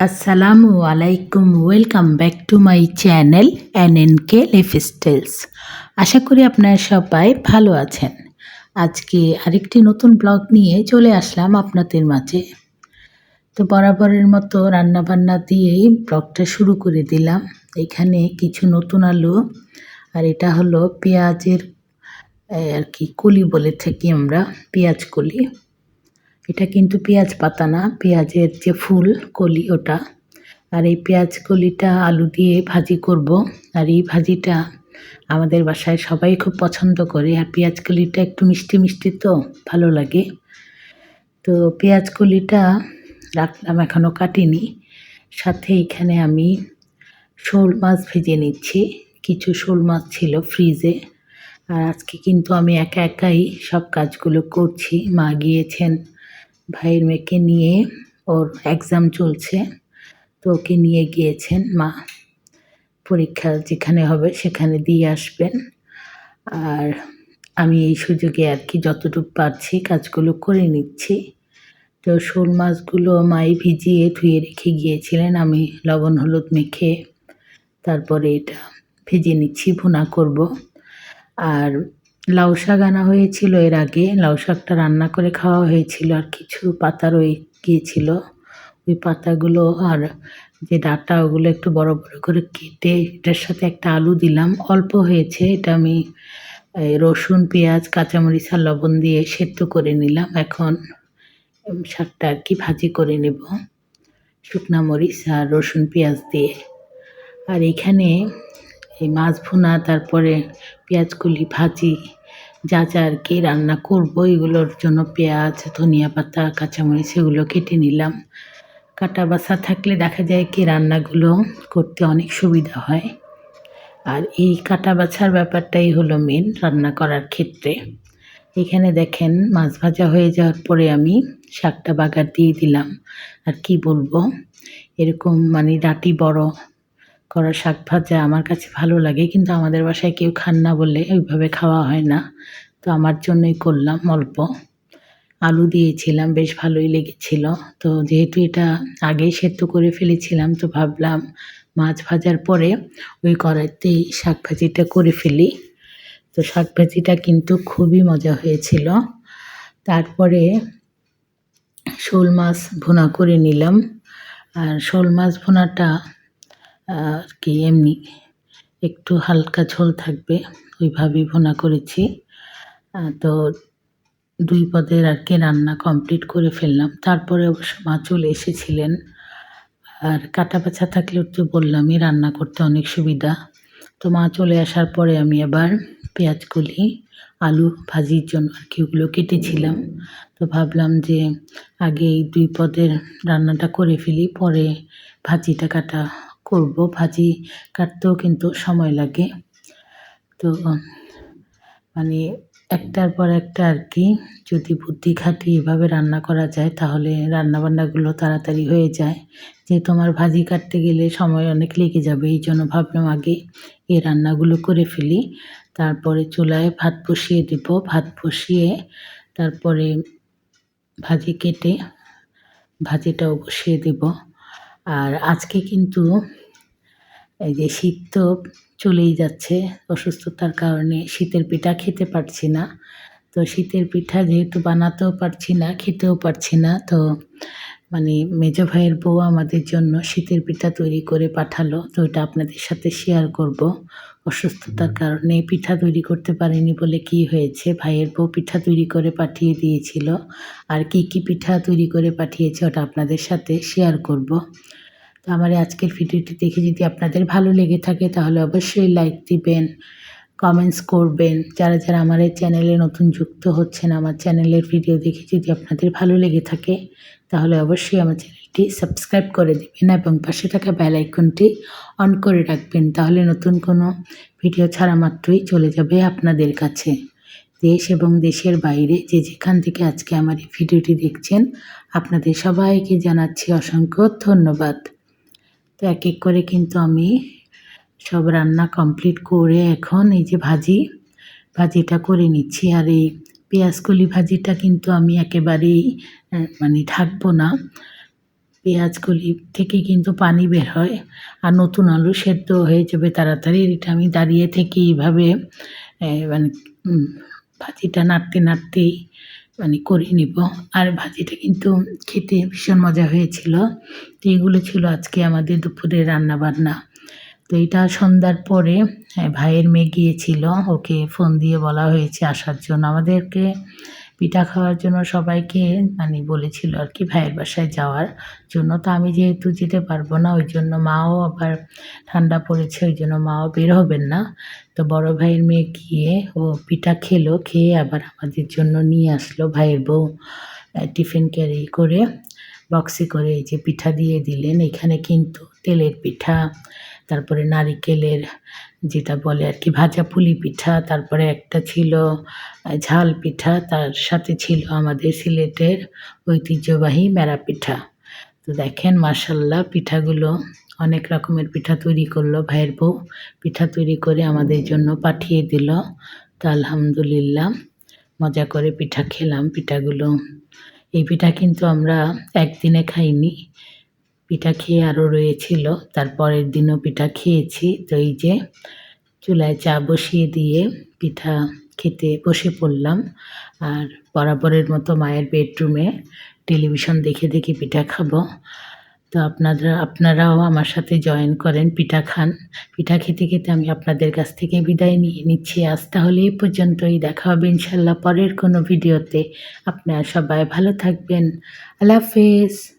আসসালামু আলাইকুম welcome back to my channel N N K lifestyles আশা করি আপনারা সবাই ভালো আছেন। আজকে আরেকটি নতুন ব্লগ নিয়ে চলে আসলাম আপনাদের মাঝে। তো বরাবরের মতো রান্নাবান্না দিয়েই ব্লগটা শুরু করে দিলাম। এখানে কিছু নতুন আলু, আর এটা হলো পেঁয়াজের আর কি, কলি বলে থাকি আমরা, পেঁয়াজ কলি। এটা কিন্তু পেঁয়াজ পাতা না, পেঁয়াজের যে ফুল কলি ওটা। আর এই পেঁয়াজ কলিটা আলু দিয়ে ভাজি করব। আর এই ভাজিটা আমাদের বাসায় সবাই খুব পছন্দ করে। আর পেঁয়াজ কলিটা একটু মিষ্টি মিষ্টি তো, ভালো লাগে। তো পেঁয়াজ কলিটা রাখলাম এখনও কাটিনি। সাথে এখানে আমি শোল মাছ ভেজে নিচ্ছি। কিছু শোল মাছ ছিল ফ্রিজে। আর আজকে কিন্তু আমি একা একাই সব কাজগুলো করছি। মা গিয়েছেন ভাইয়ের মেয়েকে নিয়ে ওর এক্সাম চলছে, তো ওকে নিয়ে গিয়েছেন মা। পরীক্ষা যেখানে হবে সেখানে দিয়ে আসবেন। আর আমি এই সুযোগে আর কি যতটুকু পারছি কাজগুলো করে নিচ্ছি। তো শোল মাছগুলো মাই ভিজিয়ে ধুয়ে রেখে গিয়েছিলেন। আমি লবণ হলুদ মেখে তারপরে এটা ভেজে নিচ্ছি, ভুনা করব। আর লাউ শাক আনা হয়েছিল এর আগে। লাউ শাকটা রান্না করে খাওয়া হয়েছিল। আর কিছু পাতা রয়ে গিয়েছিল। ওই পাতাগুলো আর যে ডাটা, ওগুলো একটু বড় বড় করে কেটে এটার সাথে একটা আলু দিলাম। অল্প হয়েছে, এটা আমি রসুন, পেঁয়াজ, কাঁচামরিচ আর লবণ দিয়ে সেদ্ধ করে নিলাম। এখন শাকটা আর কি ভাজি করে নেব। শুকনা মরিচ আর রসুন, পেঁয়াজ দিয়ে। আর এখানে এই মাছ ভুনা, তারপরে পেঁয়াজগুলি ভাজি যা যা আর কি রান্না করব, এগুলোর জন্য পেঁয়াজ, ধনিয়া পাতা, কাঁচামরিচ, এগুলো কেটে নিলাম। কাটা বাসা থাকলে দেখা যায় কি রান্নাগুলো করতে অনেক সুবিধা হয়। আর এই কাটা বাছার ব্যাপারটাই হলো মেন রান্না করার ক্ষেত্রে। এখানে দেখেন মাছ ভাজা হয়ে যাওয়ার পরে আমি শাকটা বাগার দিয়ে দিলাম। আর কি বলব? এরকম মানে ডাটি বড় করা শাক ভাজা আমার কাছে ভালো লাগে, কিন্তু আমাদের বাসায় কেউ খান না বলে ওইভাবে খাওয়া হয় না। তো আমার জন্যই করলাম অল্প। আলু দিয়েছিলাম, বেশ ভালোই লেগেছিল। তো যেহেতু এটা আগেই সেদ্ধ করে ফেলেছিলাম, তো ভাবলাম মাছ ভাজার পরে ওই কড়াইতেই শাক ভাজিটা করে ফেলি। তো শাক ভাজিটা কিন্তু খুবই মজা হয়েছিল। তারপরে শোল মাছ ভুনা করে নিলাম। আর শোল মাছ ভুনাটা আর কি এমনি একটু হালকা ঝোল থাকবে, ওইভাবেই ভুনা করেছি। তো দুই পদের আর কি রান্না কমপ্লিট করে ফেললাম। তারপরে অবশ্য মা চলে এসেছিলেন। আর কাটা বাছা থাকলেও তো বললামই, রান্না করতে অনেক সুবিধা। তো মা চলে আসার পরে আমি আবার পেঁয়াজগুলি আলু ভাজির জন্য আর কি ওগুলো কেটেছিলাম। তো ভাবলাম যে আগে এই দুই পদের রান্নাটা করে ফেলি, পরে ভাজিটা কাটা করব, ভাজি কাটতেও কিন্তু সময় লাগে। তো মানে একটার পর একটা আর কি, যদি বুদ্ধি খাটিয়ে এভাবে রান্না করা যায়, তাহলে রান্নাবান্নাগুলো তাড়াতাড়ি হয়ে যায়। যেহেতু আমার ভাজি কাটতে গেলে সময় অনেক লেগে যাবে, এই জন্য ভাবলাম আগে এই রান্নাগুলো করে ফেলি। তারপরে চুলায় ভাত বসিয়ে দেব, ভাত বসিয়ে তারপরে ভাজি কেটে ভাজিটাও বসিয়ে দেব। আর আজকে কিন্তু এই যে শীত তো চলেই যাচ্ছে, অসুস্থতার কারণে শীতের পিঠা খেতে পারছি না। তো শীতের পিঠা যেহেতু বানাতেও পারছি না, খেতেও পারছি না, তো মানে মেজ ভাইয়ের বউ আমাদের জন্য শীতের পিঠা তৈরি করে পাঠালো, তো ওটা আপনাদের সাথে শেয়ার করব। অসুস্থতার কারণে পিঠা তৈরি করতে পারিনি বলে কি হয়েছে? ভাইয়ের বউ পিঠা তৈরি করে পাঠিয়ে দিয়েছিল। আর কি কি পিঠা তৈরি করে পাঠিয়েছে ওটা আপনাদের সাথে শেয়ার করব। তো আমার আজকের ভিডিওটি দেখে যদি আপনাদের ভালো লেগে থাকে তাহলে অবশ্যই লাইক দিবেন কমেন্টস করবেন। যারা যারা আমার এই চ্যানেলে নতুন যুক্ত হচ্ছেন, আমার চ্যানেলের ভিডিও দেখে যদি আপনাদের ভালো লেগে থাকে তাহলে অবশ্যই আমার চ্যানেলটি সাবস্ক্রাইব করে দেবেন এবং পাশে থাকা বেল আইকনটি অন করে রাখবেন, তাহলে নতুন কোনো ভিডিও ছাড়া মাত্রই চলে যাবে আপনাদের কাছে। দেশ এবং দেশের বাইরে যে যেখান থেকে আজকে আমার এই ভিডিওটি দেখছেন, আপনাদের সবাইকে জানাচ্ছি অসংখ্য ধন্যবাদ। তো এক এক করে কিন্তু আমি সব রান্না কমপ্লিট করে এখন এই যে ভাজি, ভাজিটা করে নিচ্ছি। আর এই পেঁয়াজকলি ভাজিটা কিন্তু আমি একেবারেই মানে ঢাকবো না। পেঁয়াজগুলি থেকে কিন্তু পানি বের হয় আর নতুন আলু সেদ্ধ হয়ে যাবে তাড়াতাড়ি। এটা আমি দাঁড়িয়ে থেকে এইভাবে মানে ভাজিটা নাড়তে নাড়তেই মানে করে নিব। আর ভাজিটা কিন্তু খেতে ভীষণ মজা হয়েছিল। তো এগুলো ছিল আজকে আমাদের দুপুরে রান্না বান্না তো এটা সন্ধ্যার পরে ভাইয়ের মেয়ে গিয়েছিল। ওকে ফোন দিয়ে বলা হয়েছে আসার জন্য। আমাদেরকে পিঠা খাওয়ার জন্য সবাইকে মানে বলেছিল আর কি ভাইয়ের বাসায় যাওয়ার জন্য। তো আমি যেহেতু যেতে পারব না, ওই জন্য মাও আবার ঠান্ডা পড়েছে, ওই জন্য মাও বের হবেন না। তো বড় ভাইয়ের মেয়ে গিয়ে ও পিঠা খেলো, খেয়ে আবার আমাদের জন্য নিয়ে আসলো। ভাইয়ের বউ টিফিন ক্যারি করে, বক্সে করে এই যে পিঠা দিয়ে দিলেন। এখানে কিন্তু তেলের পিঠা তারপরে নারিকেলের যেটা বলে আর কি, ভাজা পুলি পিঠা, তারপরে একটা ছিল ঝাল পিঠা, তার সাথে ছিল আমাদের সিলেটের ঐতিহ্যবাহী মেরা পিঠা। তো দেখেন মার্শাল্লাহ পিঠাগুলো, অনেক রকমের পিঠা তৈরি করল, ভাইয়ের বউ পিঠা তৈরি করে আমাদের জন্য পাঠিয়ে দিল। তো আলহামদুলিল্লাহ, মজা করে পিঠা খেলাম পিঠাগুলো। এই পিঠা কিন্তু আমরা একদিনে খাইনি পিঠা খেয়ে আরও রয়েছিল। তারপরের দিনও পিঠা খেয়েছি। তো এই যে চুলায় চা বসিয়ে দিয়ে পিঠা খেতে বসে পড়লাম। আর বরাবরের মতো মায়ের বেডরুমে টেলিভিশন দেখে দেখে পিঠা খাব। তো আপনারা, আপনারাও আমার সাথে জয়েন করেন, পিঠা খান। পিঠা খেতে খেতে আমি আপনাদের কাছ থেকে বিদায় নিয়ে নিচ্ছি। আজ তাহলে এই পর্যন্তই। দেখা হবে ইনশাল্লাহ পরের কোনো ভিডিওতে। আপনারা সবাই ভালো থাকবেন। আল্লাহ হাফেজ।